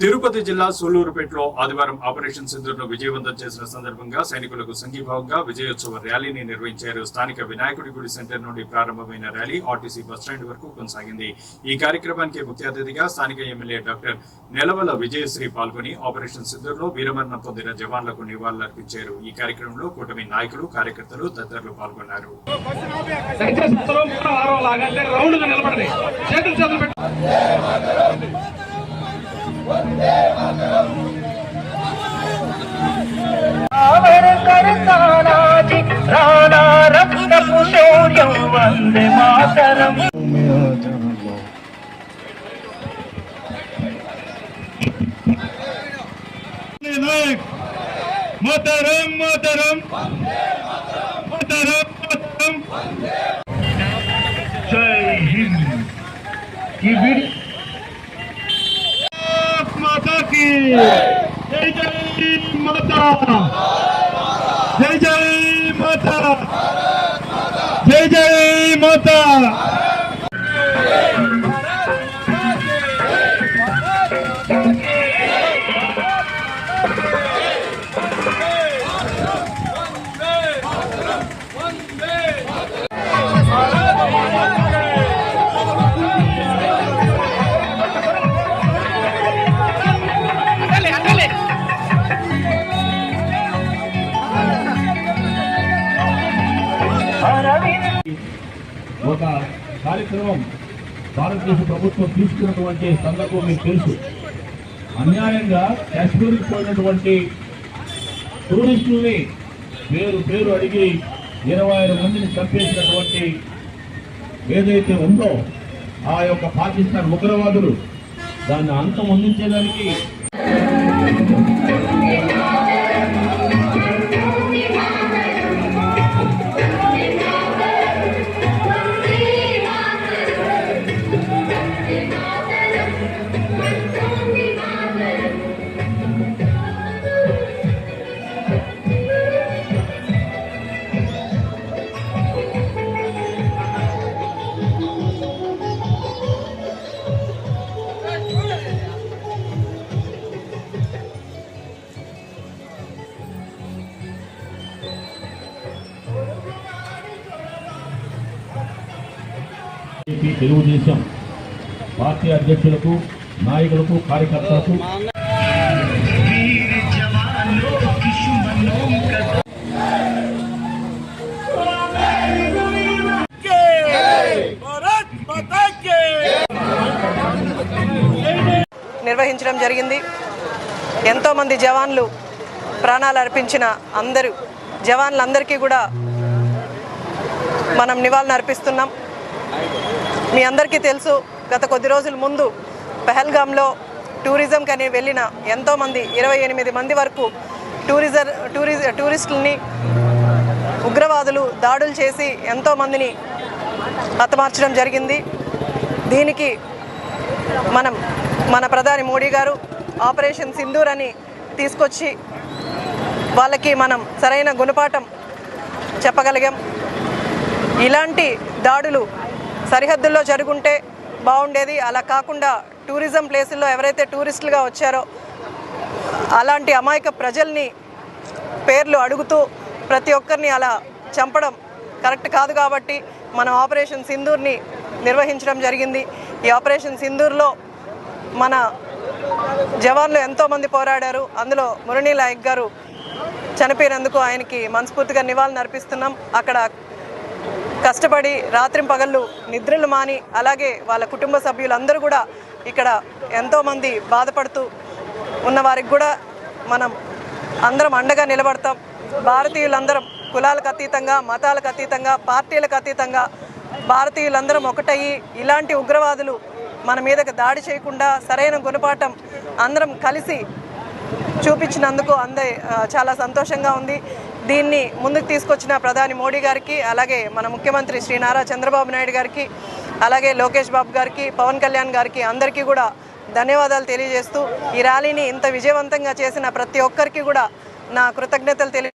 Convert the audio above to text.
తిరుపతి జిల్లా సూలూరుపేటలో ఆదివారం ఆపరేషన్ సింధూర్ను విజయవంతం చేసిన సందర్భంగా సైనికులకు సంఘీభావంగా విజయోత్సవ ర్యాలీని నిర్వహించారు. స్థానిక వినాయకుడి గుడి సెంటర్ నుండి ప్రారంభమైన ర్యాలీ ఆర్టీసీ బస్టాండ్ వరకు కొనసాగింది. ఈ కార్యక్రమానికి ముఖ్య అతిథిగా స్థానిక ఎమ్మెల్యే డాక్టర్ నెలవల విజయశ్రీ పాల్గొని ఆపరేషన్ సింధూర్లో వీరమరణం పొందిన జవాన్లకు నివాళులర్పించారు. ఈ కార్యక్రమంలో కూటమి నాయకులు కార్యకర్తలు తదితరులు పాల్గొన్నారు. करम नायक, मोहतरम मोहतरम। मोहतरम मोहतरम। जय हिंद। की वीडियो माता की। जय जय माता। जय जय माता। Mota. ఒక కార్యక్రమం భారతదేశ ప్రభుత్వం తీసుకున్నటువంటి సందర్భం మీకు తెలుసు. అన్యాయంగా కాశ్మీర్కి పోయినటువంటి టూరిస్టుల్ని పేరు పేరు అడిగి ఇరవై ఆరు మందిని చంపేసినటువంటి ఏదైతే ఉందో ఆ యొక్క పాకిస్తాన్ ఉగ్రవాదులు దాన్ని అంతం అందించేదానికి బీజేపీ తెలుగుదేశం పార్టీ అధ్యక్షులకు నాయకులకు కార్యకర్తలకు. నిర్వహించడం జరిగింది. ఎంతోమంది జవాన్లు ప్రాణాలు అర్పించిన అందరూ జవాన్లందరికీ కూడా మనం నివాళులు అర్పిస్తున్నాం మీ అందరికీ తెలుసు గత కొద్ది రోజుల ముందు పెహల్గాంలో టూరిజంకి వెళ్ళిన ఎంతోమంది ఇరవై ఎనిమిది మంది వరకు టూరిజర్ టూరిజ టూరిస్టులని ఉగ్రవాదులు దాడులు చేసి ఎంతోమందిని హతమార్చడం జరిగింది. దీనికి మనం మన ప్రధాని మోడీ గారు ఆపరేషన్ సింధూర్ అని తీసుకొచ్చి వాళ్ళకి మనం సరైన గుణపాఠం చెప్పగలిగాం. ఇలాంటి దాడులు సరిహద్దుల్లో జరుగుంటే బాగుండేది. అలా కాకుండా టూరిజం ప్లేసుల్లో ఎవరైతే టూరిస్టులుగా వచ్చారో అలాంటి అమాయక ప్రజల్ని పేర్లు అడుగుతూ ప్రతి ఒక్కరిని అలా చంపడం కరెక్ట్ కాదు కాబట్టి మనం ఆపరేషన్ సింధూర్ని నిర్వహించడం జరిగింది. ఈ ఆపరేషన్ సింధూర్లో మన జవాన్లు ఎంతోమంది పోరాడారు. అందులో మురళీ నాయక్ గారు చనిపోయినందుకు ఆయనకి మనస్ఫూర్తిగా నివాళులు అర్పిస్తున్నాం అక్కడ కష్టపడి రాత్రింపగళ్ళు నిద్రలు మాని అలాగే వాళ్ళ కుటుంబ సభ్యులందరూ కూడా ఇక్కడ ఎంతోమంది బాధపడుతూ ఉన్న వారికి కూడా మనం అందరం అండగా నిలబడతాం. భారతీయులందరం కులాలకు అతీతంగా మతాలకు అతీతంగా పార్టీలకు అతీతంగా భారతీయులందరం ఒకటయ్యి. ఇలాంటి ఉగ్రవాదులు మన మీదకు దాడి చేయకుండా సరైన గుణపాఠం అందరం కలిసి చూపించినందుకు అందే చాలా సంతోషంగా ఉంది. దీన్ని ముందుకు తీసుకొచ్చిన ప్రధాని మోడీ గారికి అలాగే మన ముఖ్యమంత్రి శ్రీ నారా చంద్రబాబు నాయుడు గారికి అలాగే లోకేష్ బాబు గారికి పవన్ కళ్యాణ్ గారికి అందరికీ కూడా ధన్యవాదాలు తెలియజేస్తూ ఈ ర్యాలీని ఇంత విజయవంతంగా చేసిన ప్రతి ఒక్కరికి కూడా నా కృతజ్ఞతలు తెలియ